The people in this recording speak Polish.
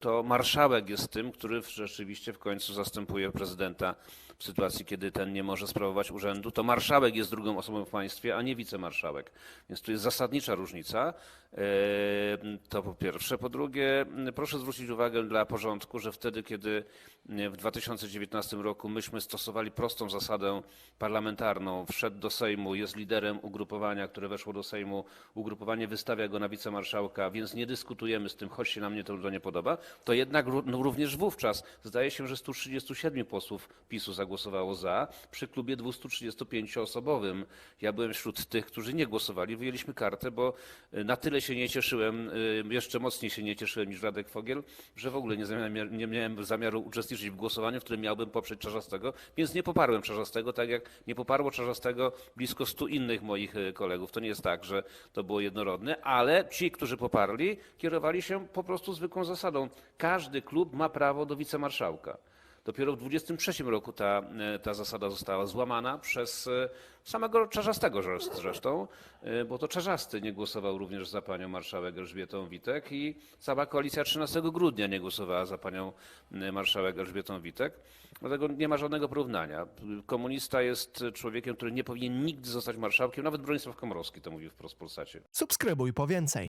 to marszałek jest tym, który rzeczywiście w końcu zastępuje prezydenta w sytuacji, kiedy ten nie może sprawować urzędu. To marszałek jest drugą osobą w państwie, a nie wicemarszałek. Więc tu jest zasadnicza różnica. E, To po pierwsze. Po drugie, proszę zwrócić uwagę dla porządku, że wtedy, kiedy w 2019 roku myśmy stosowali prostą zasadę parlamentarną, wszedł do Sejmu, jest liderem ugrupowania, które weszło do Sejmu, ugrupowanie wystawia go na wicemarszałka, więc nie dyskutujemy z tym, choć się nam nie to nie podoba, to jednak no, również wówczas zdaje się, że 137 posłów PiSu zagłosowało za przy klubie 235-osobowym. Ja byłem wśród tych, którzy nie głosowali. Wyjęliśmy kartę, bo y, na tyle się nie cieszyłem, y, jeszcze mocniej się nie cieszyłem niż Radek Fogiel, że w ogóle nie, zamiar, nie miałem zamiaru uczestniczyć w głosowaniu, w którym miałbym poprzeć Czarzastego, więc nie poparłem Czarzastego, tak jak nie poparło Czarzastego blisko 100 innych moich y, kolegów. To nie jest tak, że to było jednorodne, ale ci, którzy poparli, kierowali się po prostu zwykłą zasadą. Każdy klub ma prawo do wicemarszałka. Dopiero w 23 roku ta, e, ta zasada została złamana przez e, samego Czarzastego zresz- zresztą, e, bo to Czarzasty nie głosował również za panią marszałek Elżbietą Witek i cała koalicja 13 grudnia nie głosowała za panią marszałek Elżbietą Witek. Dlatego nie ma żadnego porównania. Komunista jest człowiekiem, który nie powinien nigdy zostać marszałkiem, nawet Bronisław Komorowski to mówił wprost w Polsacie. Subskrybuj po więcej.